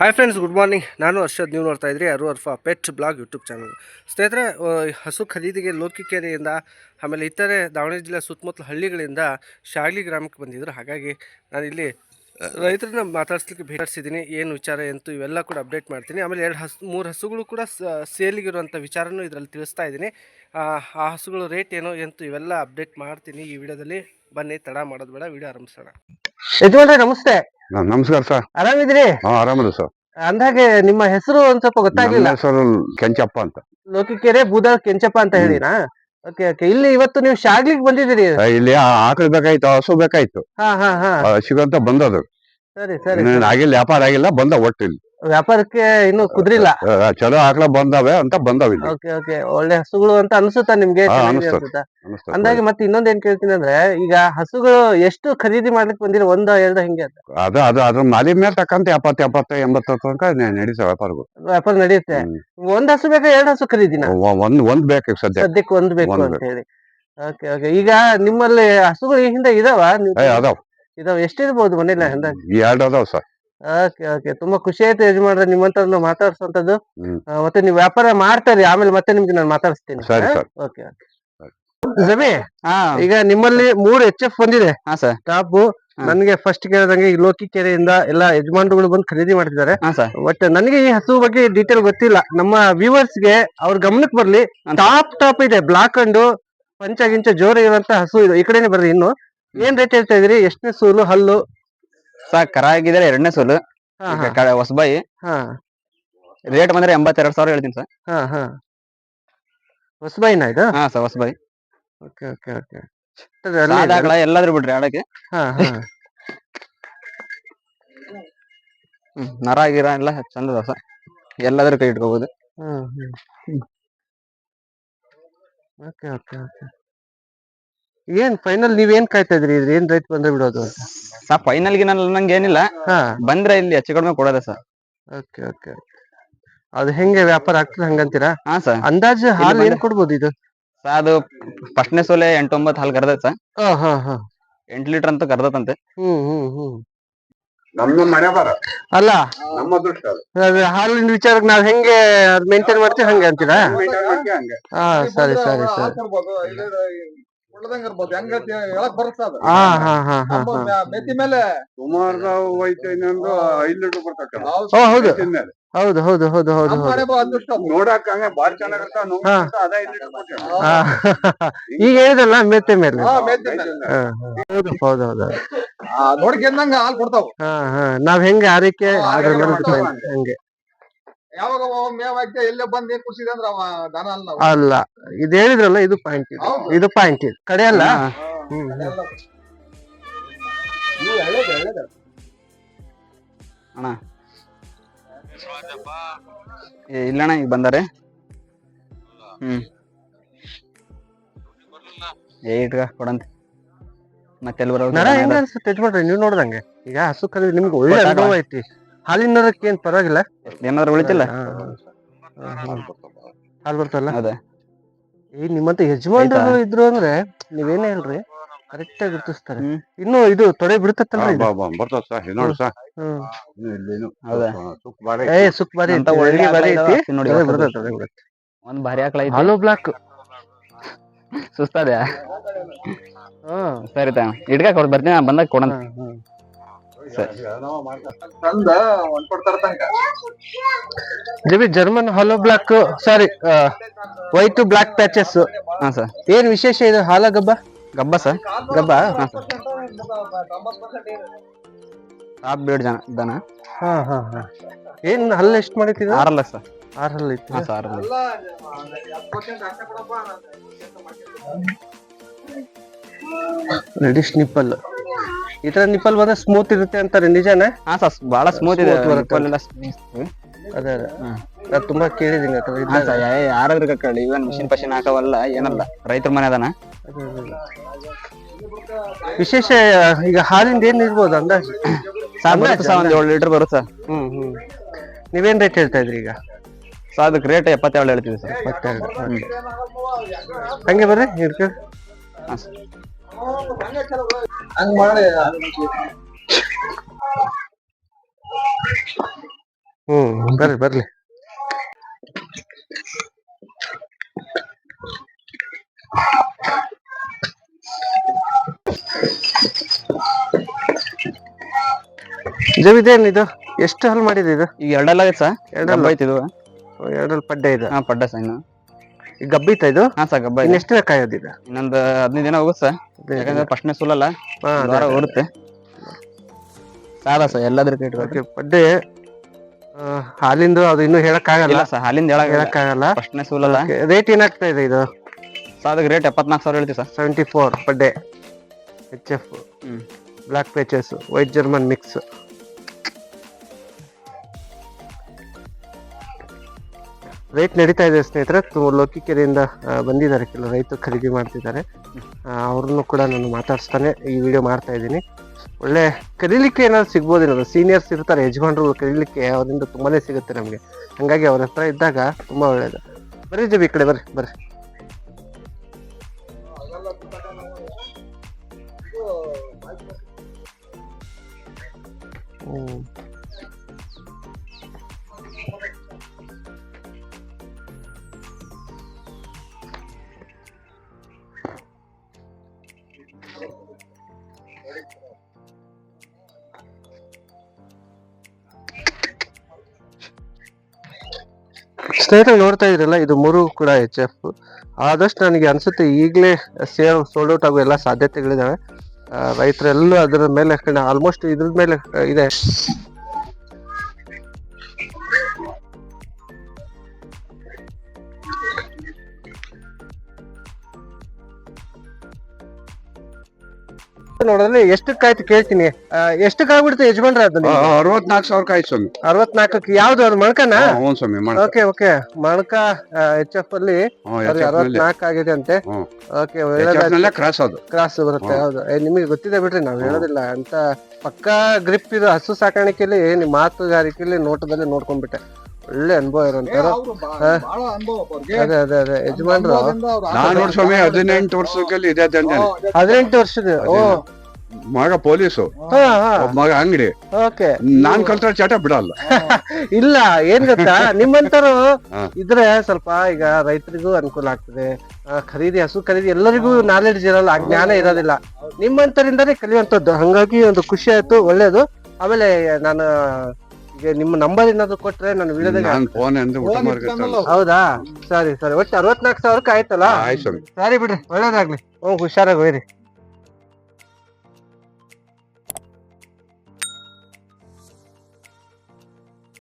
Hi friends good morning ನಾನು ಅರ್ಷದ್. ನೀವು ನೋಡ್ತಾ ಇದ್ರಿ ಅರು Arfa pet blog YouTube channel ಸ್ನೇಹಿತರೆ ಹಸು ಖರೀದಿಗೆ ಲೋಕಿಕೆರೆಯಿಂದ, ಆಮೇಲೆ ಇತರೆ ದಾವಣಗೆರೆ ಜಿಲ್ಲೆ ಸುತ್ತಮುತ್ತಲ ಹಳ್ಳಿಗಳಿಂದ ಶಾಗ್ಲಿ ಗ್ರಾಮಕ್ಕೆ ಬಂದಿದ್ದರು ಹಾಗಾಗಿ ನಾನು ಇಲ್ಲಿ ರೈತರನ್ನ ಮಾತಾಡ್ಸ್ಲಿಕ್ಕೆ ಭೇಟಿಸಿದ್ದೀನಿ ಏನು ವಿಚಾರ, ಎಂತು, ಇವೆಲ್ಲ ಕೂಡ ಅಪ್ಡೇಟ್ ಮಾಡ್ತೀನಿ. ಆಮೇಲೆ ಎರಡು ಹಸು, ಮೂರು ಹಸುಗಳು ಕೂಡ ಸೇಲಿಗಿರುವಂಥ ವಿಚಾರನೂ ಇದರಲ್ಲಿ ತಿಳಿಸ್ತಾ ಇದ್ದೀನಿ. ಆ ಹಸುಗಳು ರೇಟ್ ಏನು, ಎಂತು, ಇವೆಲ್ಲ ಅಪ್ಡೇಟ್ ಮಾಡ್ತೀನಿ ಈ ವಿಡಿಯೋದಲ್ಲಿ. ಬನ್ನಿ, ತಡ ಮಾಡೋದು ಬೇಡ, ವಿಡಿಯೋ ಆರಂಭಿಸೋಣ. ಯಜಮಾನ್ರೆ ನಮಸ್ತೆ. ನ- ನಮಸ್ಕಾರ ಸರ್. ಆರಾಮಿದ್ರಿ ಹಾ ಆರಾಮದ ಸರ್. ಅಂದಾಗೆ ನಿಮ್ಮ ಹೆಸರು ಒಂದ್ ಸ್ವಲ್ಪ ಗೊತ್ತಾಗ್ಲಿಲ್ಲ. ನನ್ನ ಹೆಸರು ಕೆಂಚಪ್ಪ ಅಂತ. ಲೋಕಿಕೆರೆ ಬೂದ ಕೆಂಚಪ್ಪ ಅಂತ ಹ್ಮ್. ಹೇಳಿನಾ? Okay okay. ಇಲ್ಲಿ ಇವತ್ತು ನೀವು ಶಾಗ್ಲಿಗ್ ಬಂದಿದ್ದೀರಿ. ಆ, ಇಲ್ಲಿ ಆ- ಆಕಳು ಬೇಕಾಯ್ತು ಹಸು ಬೇಕಾಯ್ತು. ಹಾ ಹಾ ಹಾ. ಆ, ಸಿಗಂತ ಬಂದದು. ಸರಿ ಸರಿ ಇನ್ನೇನ್ ಆಗಿಲ್ಲ ವ್ಯಾಪಾರ ಆಗಿಲ್ಲ ಬಂದ ಒಟ್ಟು ಇಲ್ಲಿ ವ್ಯಾಪಾರಕ್ಕೆ ಇನ್ನು ಕುದ್ರಿಲ್ಲ. ಚಲೋ ಆಕಳ ಬಂದಾವೆ ಅಂತ ಬಂದಾವ ಓಕೆ ಓಕೆ. ಒಳ್ಳೆ ಹಸುಗಳು ಅಂತ ಅನ್ಸುತ್ತಾ ನಿಮ್ಗೆ? ಅನ್ಸುತ್ತಾ. ಅಂದಾಗೆ ಮತ್ತೆ ಇನ್ನೊಂದ್ ಏನ್ ಕೇಳ್ತೀನಿ ಅಂದ್ರೆ ಈಗ ಹಸುಗಳು ಎಷ್ಟು ಖರೀದಿ ಮಾಡ್ಲಿಕ್ಕೆ ಬಂದಿರ ಒಂದ ಎರಡ ಹಿಂಗೆ ಅದು ಅದು ಅದ್ರ ಮಾಲಿ ಮೇಲೆ ತಕ್ಕಂತ ಎಪ್ಪತ್ತು ಎಪ್ಪತ್ತು ಎಂಬತ್ತು ತನಕ ನಡೀತಾ ನಡೀತಾವ ವ್ಯಾಪಾರಗಳು. ವ್ಯಾಪಾರ ನಡೆಯುತ್ತೆ. ಒಂದ್ ಹಸು ಬೇಕಾ ಎರಡ್ ಹಸು ಖರೀದಿನ ಒಂದ್ ಒಂದ್ ಬೇಕು ಸದ್ಯ ಸದ್ಯಕ್ಕೆ. ಒಂದ್ ಬೇಕು ಅಂತ ಹೇಳಿ. Okay okay. ಈಗ ನಿಮ್ಮಲ್ಲಿ ಹಸುಗಳು ಈ ಹಿಂದೆ ಇದಾವ? ಅದಾವ. ಇದಾವ. ಎಷ್ಟಿರ್ಬೋದು ಮನೇಲಿ ಎರಡು ಅದಾವ ಸರ್. ಓಕೆ ಓಕೆ ತುಂಬಾ ಖುಷಿ ಆಯ್ತು ಯಜಮಾನ್ರೆ ನಿಮ್ಮಂತ ಮಾತಾಡ್ಸೋಂಥದ್ದು. ಹ್ಮ್. ಆ, ಮತ್ತೆ ನೀವು ವ್ಯಾಪಾರ ಮಾಡ್ತಾರೆ ಆಮೇಲೆ ಮತ್ತೆ ನಿಮ್ಗೆ ನಾನು ಮಾತಾಡ್ಸ್ತೀನಿ. ಸರಿ ಸರ್. ಓಕೆ ಜಮಿ ಹಾ. ಈಗ ನಿಮ್ಮಲ್ಲಿ ಮೂರು ಎಚ್ ಎಫ್ ಬಂದಿದೆ. ಹಾ ಸರ್. ಟಾಪ್ ಹಾ. ನನಗೆ ಫಸ್ಟ್ ಕೇಳಿದಂಗೆ ಈ ಲೋಕಿ ಕೆರೆಯಿಂದ ಎಲ್ಲ ಯಜಮಾನ್ರುಗಳು ಬಂದು ಖರೀದಿ ಮಾಡ್ತಿದ್ದಾರೆ. ಹಾ ಸರ್. ಬಟ್ ನನಗೆ ಈ ಹಸು ಬಗ್ಗೆ ಡೀಟೇಲ್ ಗೊತ್ತಿಲ್ಲ. ನಮ್ಮ viewers ಗೆ ಅವ್ರ ಗಮನಕ್ಕೆ ಬರ್ಲಿ. ಟಾಪ್ ಟಾಪ್ ಇದೆ. ಬ್ಲಾಕ್ ಅಂಡ್ ಪಂಚ ಗಿಂಚ ಜೋರ ಇರುವಂತ ಹಸು ಇದು ಈ ಕಡೆನೆ ಬರ್ರಿ ಇನ್ನು. ಏನ್ ರೇಟ್ ಹೇಳ್ತಾ ಇದೀರಿ ಎಷ್ಟನೇ ಸೂಲು ಹಲ್ಲು? ಸರ್ ಕರ ಆಗಿದ್ರೆ ಎರಡನೇ ಸೋಲು. ಹಾ ಈಗ ಕ- ಹೊಸಬಾಯಿ. ಹಾ. ರೇಟ್ ಬಂದ್ರೆ ಎಂಬತ್ತೆರಡು ಸಾವಿರ ಹೇಳ್ತೀನಿ ಸರ್. ಹಾ ಹಾ. ಹೊಸಬಾಯಿನ ಇದು? ಹಾ ಸರ್ ಹೊಸಬಾಯಿ. Okay okay okay. ಸಾದಾಗಳ ಎಲ್ಲಾದ್ರೂ ಬಿಡ್ರಿ ಆಡಕ್ಕೆ ಹಾ ಹಾ. ಹ್ಮ್ ನರ ಗಿರ ಎಲ್ಲ ಚಂದ ಅದಾವ ಸರ್. ಎಲ್ಲಾದ್ರೂ ಕೈ ಇಟ್ಕೋಬಹುದು ಹ್ಮ್ ಹ್ಮ್. Okay okay okay. ಏನ್ ಫೈನಲ್ ಏನ್ ಕಾಯ್ತಾ ಇದ್ರಿ ಇದ್ರ ಏನ್ ರೈಟ್ ಬಂದ್ರೆ ಬಿಡೋದು ಸಾ ಸರ್ ಫೈನಲ್ಗೆ ನಂಗೆ ಏನಿಲ್ಲ ಹಾ. ಬಂದ್ರೆ ಇಲ್ಲಿ ಹೆಚ್ಚು ಕಡಿಮೆ ಕೊಡೋದ ಸರ್. ಓಕೆ ಓಕೆ ಅದು ಹೆಂಗೆ ವ್ಯಾಪಾರ ಆಗ್ತದೆ ಹಂಗಂತೀರಾ? ಹಾ ಸರ್. ಅಂದಾಜು ಹಾಲು ಏನ್ ಕೊಡ್ಬೋದು ಇದು? ಸರ್ ಅದು ಫಸ್ಟ್ನೇ ಸೋಲೆ ಎಂಟು ಒಂಬತ್ತು ಹಾಲು ಕರ್ದೈತೆ ಸರ್. ಹಾ ಹಾ ಹಾ. ಎಂಟು ಲೀಟರ್ ಅಂತ ಕರ್ದತಂತೆ. ಹ್ಮ್ ಹ್ಮ್ ಹ್ಮ್. ನಮ್ಮ ಮನೆ ಬರ ಅಲ್ಲ? ನಮ್ಮ ಅದೃಷ್ಟ ಅದು. ಅದು ಹಾಲಿನ ವಿಚಾರಕ್ಕೆ ನಾವ್ ಹೆಂಗೆ ಮೇಂಟೈನ್ ಮಾಡ್ತೀವಿ ಹಂಗೆ ಅಂತೀರಾ. ಹಾ ಸರಿ ಸರಿ ಸರಿ. ಹೇಳಕ್ ಬರುತ್ತೆ ಅದು? ಹಾ ಹಾ ಹಾ ಹಾ ಹಾ. ಮ್ಯಾ- ಮೆತಿ ಮೇಲೆ ಸುಮಾರು ನಾವು ಐದು ಲೀಟರ್ ಬರ್ತಕ್ಕ ಓ ಹೌದು. ಹೌದು ಹೌದು ಹೌದು ಹೌದು ನಮ್ಮ ಹೌದು. ಮನೆ ಬಾ ಅದೃಷ್ಟ ಅದು. ನೋಡಕ್ ಹಂಗೆ ಬಾರಿ ಚೆನ್ನಾಗಿರ್ತಾವ ಹಾ. ಅದ ಐದು ಲೀಟರ್ ಕೊಟ್ಟೆ ಹಾ, ಈಗ ಹೇಳಿದಲ್ಲ ಮೆತ್ತೆ ಮೇಲೆ. ಹಾ, ಮೆತಿ ಮೇಲೆ. ಹಾ, ಹಾ. ಹೌದು ಹೌದು ಹೌದು. ಆ, ನೋಡ್ಕೊಂಡಂಗ ಹಾಲ್ ಕೊಡ್ತಾವ. ಹಾ ಹಾ. ನಾವ್ ಹೆಂಗೆ ಆರೈಕೆ ಹಾ, ಅದ್ರ ಮೇಲೆ depend. ಹಂಗೆ. ಯಾವಾಗ ಮೇವ್ ಹಾಕ್ತಾ ಎಲ್ಲೇ ಬಂದ್ ಏನ್ ಖುಷಿ ಅಂದ್ರೆ ಅವ ದನ ಅಲ್ಲ. ಅಲ್ಲ ಇದು ಹೇಳಿದ್ರಲ್ಲ ಇದು ಪಾಯಿಂಟ್ ಇದು ಹೌದು. ಇದು ಪಾಯಿಂಟ್ ಇದು ಕಡೆ ಅಲ್ಲ. ಹ್ಮ್ ಹ್ಮ್. ಅದೆಲ್ಲ. ಇವು. ಅಣ್ಣ ಏ, ಇಲ್ಲಣ್ಣ ಈಗ ಬಂದಾರೆ ಹ್ಮ್ ಏ ಇಟ್ಕ ಕೊಡಂತ ಮತ್ತೆ ಎಲ್ಲಿ ಬರೋದು ನರ ಹೆಂಗ ಅನ್ಸುತ್ತೆ ಯಜಮಾನ್ರೆ ನೀವ್ ನೋಡ್ದಂಗೆ ಈಗ ಹಸು ಕಲಿ ನಿಮ್ಗೆ ಒಳ್ಳೆ. ಅನುಭವ ಐತಿ ಹಾಲಿನ ನರಕ್ಕೆ ಏನ್ ಪರವಾಗಿಲ್ಲ. ಏನಾದ್ರು ಉಳಿತಿಲ್ಲ? ಹಾಲು ಬರ್ತಲ್ಲ ಅದೇ. ಈ ನಿಮ್ಮಂತ ಯಜಮಾನ್ರು ಇದ್ರು ಅಂದ್ರೆ ನೀವೇನೇ ಹೇಳ್ರಿ ಕರೆಕ್ಟ್ ಆಗಿ ಗುರ್ತಿಸ್ತಾರೆ. ಇನ್ನು ಇದು ತೊಡೆ ಬಿಡುತ್ತಲ್ಲ ಇದು? ಬರ್ತದ ಸರ್ ನೋಡಿ ಬಾರಿ ಏ ಸುಕ್ ಬಾರಿ ಅಂತ ಒಳ್ಳೆ ಬಾರಿ ಐತಿ? ನೋಡಿ ಬಿಡುತ್ತೆ, ತೊಡೆ ಬಿಡುತ್ತೆ. ಒಂದ್ ಭಾರಿ ಆಕಳ ಐತಿ. ಹಾಲು ಬ್ಲಾಕ್ ಸುಸ್ತಾದ್ಯಾ? ಹ್ಮ್ ಸರಿ ತಾ ಇಡ್ಕ ಕೊಡ್ ಬರ್ತೀನಿ ಬಂದಾಗ ಕೊಡಂತ. ಜಬಿ ಜರ್ಮನ್ ಹಾಲೋ black sorry white black patches ಹಾ ಸರ್ ಏನ್ ವಿಶೇಷ ಇದು? ಹಾಲ ಗಬ್ಬ? ಗಬ್ಬ ಸರ್ ಗಬ್ಬ ಟಾಪ್ ಬೇಡ ಜನ ದನ. ಹಾ ಹಾ ಹಾ. ಏನ್ ಹಲ್ಲು ಎಷ್ಟ್ ಮಾಡಿಟ್ಟಿದ ಆರಲ್ಲ ಸರ್ ಆರಲ್ಲ ಇತ್ತು. ಹಾ ಸರ್ ಆರಲ್ಲ. ರೆಡಿಶ್ ನಿಪ್ಪಲ್ ಈ ತರ ನಿಪ್ಪಲ್ ಬಂದ್ರೆ ಸ್ಮೂತ್ ಇರುತ್ತೆ ಅಂತಾರೆ ನಿಜಾನೇ? ಹಾ ಸರ್ ಬಹಳ ಸ್ಮೂತ್ ಇದೆ. Smooth ಬರುತ್ತೆ. ನಿಪ್ಪಲ್ಲೆಲ್ಲ smooth. ಅದೇ ಅದೇ. ಹ್ಮ್. ನಾನ್ ತುಂಬಾ ಕೇಳಿದೀನಿ ಹಾ. ಸರ್ ಯಾರಾದ್ರೂ ಕಕ್ಕಳಿ ಇವನ್ ಮಿಷಿನ್ ಪಶಿನ್ ಹಾಕವಲ್ಲ ಏನಲ್ಲ. ರೈತರ ಮನೆ ಅದಾನ? ಅದೇ, ಅದೇ, ಅದೇ. ವಿಶೇಷ ಈಗ ಹಾಲಿಂದ ಏನ್ ಇರ್ಬೋದು ಅಂದಾಜು? ಸರ್ ಬರುತ್ತೆ ಸರ್ ಒಂದ್ ಏಳು ಲೀಟರ್ ಬರುತ್ತೆ ಸರ್. ಹ್ಮ್ ಹ್ಮ್. ನೀವೇನ್ ರೇಟ್ ಹೇಳ್ತಾ ಇದ್ರಿ ಈಗ? ಸೊ ಅದಕ್ಕೆ ರೇಟ್ ಎಪ್ಪತ್ತೇಳು ಹೇಳ್ತೀವಿ ಸರ್. okay. ಹಂಗೆ ಬರ್ರಿ ಇರ್ಕ ಹಾ ಸರ್. ಹಂಗ್ ಮಾಡಿ. ಹ್ಮ್ ಬರ್ರಿ ಬರ್ಲಿ ಜವಿದೇನ್ ಇದು ಎಷ್ಟು ಹಲ್ ಮಾಡಿದೆ ಇದು? ಈಗ ಎರಡಲ್ಲ ಆಗೈತೆ ಸರ್. ಎರಡಲ್ಲ? ಐತಿ ಇದು. ಎರಡಲ್ಲಿ ಪಡ್ಡೆ ಇದೆ. ಹಾ ಪಡ್ಡ ಸರ್ ಇನ್ನು. ಈಗ ಗಬ್ಬಿತ್ತ ಇದು? ಹಾ ಸರ್ ಗಬ್ಬ ಇನ್ನೆಷ್ಟು ದಿನ ಇದು ಇನ್ನೊಂದು ಹದಿನೈದು ದಿನ ಹೋಗುತ್ತೆ ಸರ್. ಯಾಕಂದ್ರೆ ಫಸ್ಟ್ನೇ ಸುಲಲ್ಲ ವಾರ ಓಡುತ್ತೆ. ಸಾಲ ಸರ್ ಎಲ್ಲದಕ್ಕೆ ರೇಟ್ ಬಡ್ಡಿ ಹಾಲಿಂದು ಅದು ಇನ್ನೂ ಹೇಳಕ್ಕಾಗಲ್ಲ? ಇಲ್ಲ ಸರ್ ಹಾಲಿಂದ ಹೇಳಕ್ ಹೇಳಕ್ಕಾಗಲ್ಲ? ಫಸ್ಟ್ನೇ ಸುಲಲ್ಲ. ರೇಟ್ ಏನಾಗ್ತಾ ಇದೆ ಇದು? ಸರ್ ಅದಕ್ಕೆ ರೇಟ್ ಎಪ್ಪತ್ನಾಲ್ಕು ಸಾವಿರ ಹೇಳ್ತೀವಿ ಸರ್. ಸೆವೆಂಟಿ ಫೋರ್ ಪಡ್ಡೆ H F black black patches white German mix rate ನಡೀತಾ ಇದೆ ಸ್ನೇಹಿತರೆ. ಲೋಕಿಕೆರೆಯಿಂದ ಬಂದಿದ್ದಾರೆ ಕೆಲವು ರೈತರು ಖರೀದಿ ಮಾಡ್ತಿದ್ದಾರೆ. ಅವ್ರನ್ನು ಕೂಡ ನಾನು ಮಾತಾಡ್ಸ್ತಾನೆ, ಈ ವಿಡಿಯೋ ಮಾಡ್ತಾ ಇದ್ದೀನಿ. ಒಳ್ಳೆ ಕಲೀಲಿಕ್ಕೆ ಏನಾದ್ರು ಸಿಗ್ಬೋದೇನೋ ಸೀನಿಯರ್ಸ್ ಇರ್ತಾರೆ, ಯಜಮಾನ್ರು ಕಲೀಲಿಕ್ಕೆ ಅವರಿಂದ ತುಂಬಾನೇ ಸಿಗುತ್ತೆ ನಮಗೆ. ಹಂಗಾಗಿ ಅವ್ರ ಹತ್ರ ಇದ್ದಾಗ ತುಂಬಾ ಒಳ್ಳೇದು. ಬರ್ರಿ ಜಬಿ ಈ ಕಡೆ ಬರ್ರಿ ಬರ್ರಿ. ಹ್ಮ್. ಸ್ನೇಹಿತರೆ ನೋಡ್ತಾ ಇದ್ರಲ್ಲ, ಇದು ಮೂರು ಕೂಡ ಎಚ್ ಎಫ್ ಆದಷ್ಟು ನನಗೆ ಅನಿಸುತ್ತೆ ಈಗಲೇ ಸೇಲ್ ಸೋಲ್ಡ್ ಔಟ್ ಆಗೋ ಎಲ್ಲ ಸಾಧ್ಯತೆಗಳಿದಾವೆ. ರೈತರೆಲ್ಲೂ ಅದರ ಮೇಲೆ ಆಲ್ಮೋಸ್ಟ್ ಇದ್ರ ಮೇಲೆ ಇದೆ. ನೋಡಿದ್ರೆ ಎಷ್ಟಕ್ಕಾಯ್ತು ಕೇಳ್ತೀನಿ. ಎಷ್ಟು ಎಷ್ಟಕ್ಕಾಗ್ಬಿಡ್ತು ಯಜಮಾನ್ರ ಅದು ಅರವತ್ನಾಕ್ ಅರವತ್ನಾಲ್ಕು ಸಾವಿರ ಆಯ್ತು ಸ್ವಾಮಿ. ಅರವತ್ನಾಲ್ಕಕ್ಕೆ ಯಾವ್ದು ಅದು ಮಣ್ಕನ? ಹ್ಞೂ ಸ್ವಾಮಿ ಓಕೆ ಓಕೆ ಮಣಕ ಎಚ್ ಎಫ್ ಅಲ್ಲಿ ಅರವತ್ನಾಕ್ ಅರವತ್ನಾಲ್ಕು ಆಗಿದೆ ಅಂತೆ. ಓಕೆ ಕ್ರಾಸ್ ಅದು. ಕ್ರಾಸ್ ಬರುತ್ತೆ ಹೌದು. ನಿಮಗೆ ಗೊತ್ತಿದೆ ಬಿಡ್ರಿ ನಾವು ಹೇಳೋದಿಲ್ಲ. ಅಂತ ಪಕ್ಕಾ ಗ್ರಿಪ್ ಇದು ಹಸು ಸಾಕಾಣಿಕೆಯಲ್ಲಿ ನಿಮ್ ಮಾತುಗಾರಿಕೆಯಲ್ಲಿ ನೋಟದಲ್ಲಿ ನೋಡ್ಕೊಂಡ್ಬಿಟ್ಟೆ. ಒಳ್ಳೆ ಅನುಭವ ಅವ್ರಿಗೆ. ಅದೇ ಅದೇ ಅದೇ ಯಜಮಾನ್ರು. ನಾನು ಸ್ವಾಮಿ ಹದಿನೆಂಟು ವರ್ಷದಲ್ಲಿ ಇದೆ. ಹದಿನೆಂಟು ವರ್ಷದ ಓ. ಮಗ ಪೊಲೀಸು. ಮಗ ಅಂಗಡಿ. ಓಕೆ. ನಾನ್ ಕಲ್ತ ಚಟ ಬಿಡಲ್ಲ. ಇಲ್ಲ ಏನ್ ಗೊತ್ತಾ? ನಿಮ್ಮಂತರು ಇದ್ರೆ ಸ್ವಲ್ಪ ಈಗ ರೈತರಿಗೂ ಅನುಕೂಲ ಆಗ್ತದೆ. ಖರೀದಿ ಹಸು ಖರೀದಿ ಎಲ್ಲರಿಗೂ ನಾಲೆಡ್ಜ್ ಇರಲ್ಲ ಆ ಜ್ಞಾನ ಇರೋದಿಲ್ಲ. ನಿಮ್ಮಂತರಿಂದಾನೇ ಕಲಿಯುವಂತದ್ದು ಹಂಗಾಗಿ ಒಂದು ಖುಷಿ ಆಯ್ತು ಒಳ್ಳೇದು. ಆಮೇಲೆ ನಾನು ಈಗ ನಿಮ್ಮ ನಂಬರ್ ಏನಾದ್ರು ಕೊಟ್ರೆ ನಾನು ವಿಡಿಯೋದಾಗ ನಾನ್ ಫೋನ್ ಅಂದ್ರೆ ಊಟ ಹೌದಾ? ಸರಿ ಸರಿ. ಒಟ್ಟು ಅರವತ್ನಾಲ್ಕು ಸಾವಿರಕ್ಕೆ ಆಯ್ತಲ್ಲ? ಆಯ್ತು ಸ್ವಾಮಿ. ಸರಿ ಬಿಡ್ರಿ ಒಳ್ಳೇದಾಗ್ಲಿ. ಓ ಹುಷಾರಾಗಿ ಹೋಯ್ರಿ.